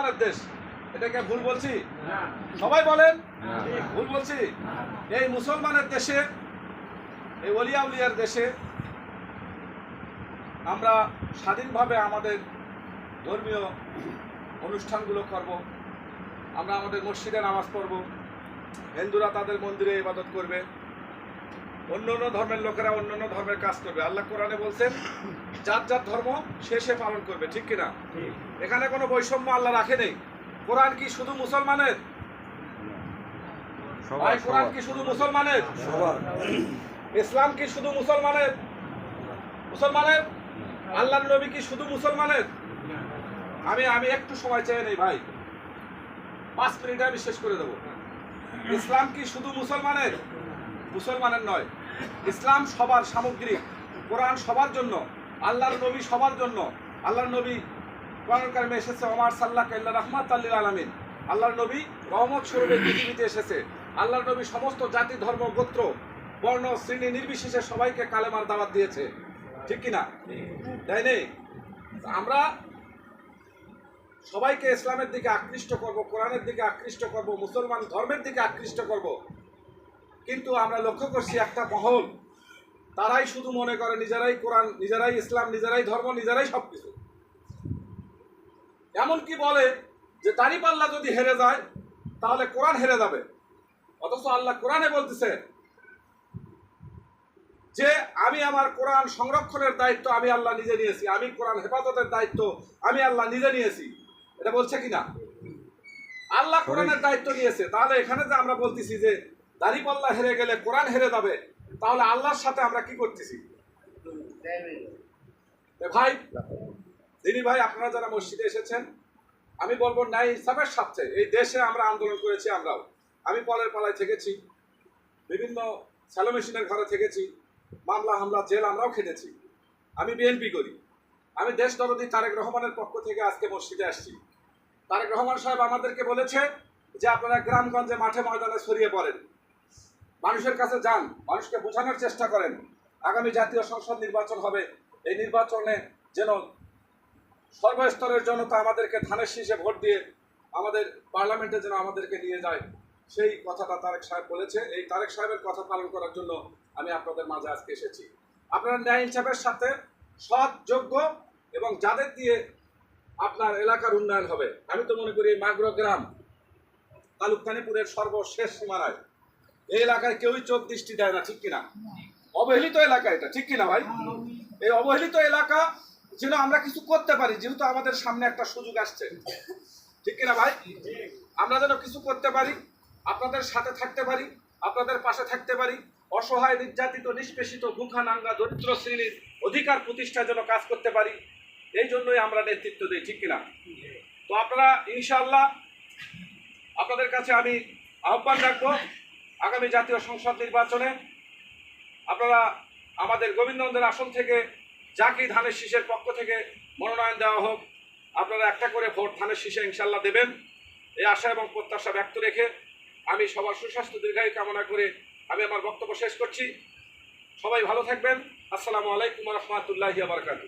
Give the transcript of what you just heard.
মুসলমানের দেশ। এটাকে ভুল বলছি? সবাই বলেন? ভুল বলছি? এই মুসলমানের দেশে এই অলিয়া উলিয়ার দেশে আমরা স্বাধীনভাবে আমাদের ধর্মীয় অনুষ্ঠানগুলো করব। আমরা আমাদের মসজিদে নামাজ পড়ব। হিন্দুরা তাদের মন্দিরে ইবাদত করবে। অন্য অন্য ধর্মের লোকেরা অন্য অন্য ধর্মের কাজ করবে। আল্লাহ কোরআনে বলছেন যার যার ধর্ম সে সে পালন করবে ঠিক কিনা? এখানে কোনো বৈষম্য আল্লাহ রাখে নেই। কোরআন কি শুধু মুসলমানের? কোরআন কি শুধু মুসলমানের? ইসলাম কি শুধু মুসলমানের? মুসলমানের? আল্লাহর নবী কি শুধু মুসলমানের? আমি আমি একটু সময় চেয়ে নেই ভাই। পাঁচ মিনিটে আমি শেষ করে দেবো। ইসলাম কি শুধু মুসলমানের? মুসলমানের নয়। ইসলাম সবার সামগ্রিক কোরআন সবার জন্য, আল্লাহর নবী সবার জন্য, আল্লাহর নবী কোরআন এসেছে, ওমার সাল্লাহ কাল্লা রহমাত আলমিন আল্লাহর নবী রহমত স্বরূপে পৃথিবীতে এসেছে, আল্লাহর নবী সমস্ত জাতি, ধর্ম, গোত্র, বর্ণ, শ্রেণি নির্বিশেষে সবাইকে কালেমার দাওয়াত দিয়েছে। ঠিক কিনা তাই নেই? আমরা সবাইকে ইসলামের দিকে আকৃষ্ট করব, কোরআনের দিকে আকৃষ্ট করব, মুসলমান ধর্মের দিকে আকৃষ্ট করব। কিন্তু আমরা লক্ষ্য করছি একটা মহল। তারাই শুধু মনে করে, নিজেরাই কোরআন, নিজেরাই ইসলাম, নিজেরাই ধর্ম, নিজেরাই সব কিছু এমনকি বলে যে দাঁড়িপাল্লা যদি হেরে যায়, তাহলে কোরআন হেরে যাবে। অথচ আল্লাহ কোরআনে বলতেছে যে আমি আমার কোরআন সংরক্ষণের দায়িত্ব আমি আল্লাহ নিজে নিয়েছি, আমি কোরআন হেফাজতের দায়িত্ব আমি আল্লাহ নিজে নিয়েছি। এটা বলছে কিনা? আল্লাহ কোরআনের দায়িত্ব নিয়েছে। তাহলে এখানে যে আমরা বলতেছি যে দাড়িপাল্লা হেরে গেলে কোরআন হেরে যাবে, তাহলে আল্লাহর সাথে আমরা কি করতেছি? ভাই দিনী ভাই, আপনারা যারা মসজিদে এসেছেন, আমি বলব ন্যায় ইনসাফের সাথে, এই দেশে আমরা আন্দোলন করেছি আমরাও। আমি পলের পালায় থেকেছি, বিভিন্ন স্যালো মেশিনের ঘরে থেকেছি, মামলা, হামলা, জেল আমরাও খেটেছি। আমি বিএনপি করি। আমি দেশ দরদি তারেক রহমানের পক্ষ থেকে আজকে মসজিদে আসছি। তারেক রহমান সাহেব আমাদেরকে বলেছে যে আপনারা গ্রামগঞ্জে মাঠে ময়দানে ছড়িয়ে পড়েন। মানুষের কাছে যান, মানুষকে বোঝানোর চেষ্টা করেন। আগামী জাতীয় সংসদ নির্বাচন হবে। এই নির্বাচনে যেন সর্বস্তরের জনতা আমাদেরকে ধানের শীষে ভোট দিয়ে আমাদের পার্লামেন্টে যেন আমাদেরকে নিয়ে যায়। সেই কথাটা তারেক সাহেব বলেছে। এই তারেক সাহেবের কথা পালন করার জন্য আমি আপনাদের মাঝে আজকে এসেছি। আপনারা ন্যায় হিসাবের সাথে সৎ, যোগ্য এবং যাদের দিয়ে আপনার এলাকার উন্নয়ন হবে। আমি তো মনে করি মাগর গ্রাম তালুকতানিপুরের সর্বশেষ সীমানায়। এই এলাকায় কেউই চোখ দৃষ্টি দেয় না, ঠিক কিনা? অবহেলিত এলাকা এটা, ঠিক কিনা ভাই? এই অবহেলিত এলাকা যেন আমরা কিছু করতে পারি, যেহেতু আমাদের সামনে একটা সুযোগ আসছে। ঠিক কিনা ভাই? আমরা যেন কিছু করতে পারি, আপনাদের সাথে থাকতে পারি, আপনাদের পাশে থাকতে পারি, অসহায়, নির্যাতিত, নিষ্পেষিত, ভুখা, নাঙ্গা, দরিদ্র শ্রেণির অধিকার প্রতিষ্ঠার জন্য কাজ করতে পারি, এই জন্যই আমরা নেতৃত্ব দিই, ঠিক কিনা? তো আপনারা ইনশাল্লাহ আপনাদের কাছে আমি আহ্বান রাখব আগামী জাতীয় সংসদ নির্বাচনে আপনারা আমাদের গোবিন্দনদের আসন থেকে জাকি ধানের শীষের পক্ষ থেকে মনোনয়ন দেওয়া হোক। আপনারা একটা করে ভোট ধানের শীষে ইনশাল্লাহ দেবেন। এই আশা এবং প্রত্যাশা ব্যক্ত রেখে আমি সবার সুস্বাস্থ্য, দীর্ঘায়ু কামনা করে আমি আমার বক্তব্য শেষ করছি। সবাই ভালো থাকবেন। আসসালামু আলাইকুম রহমতুল্লাহ বারকাত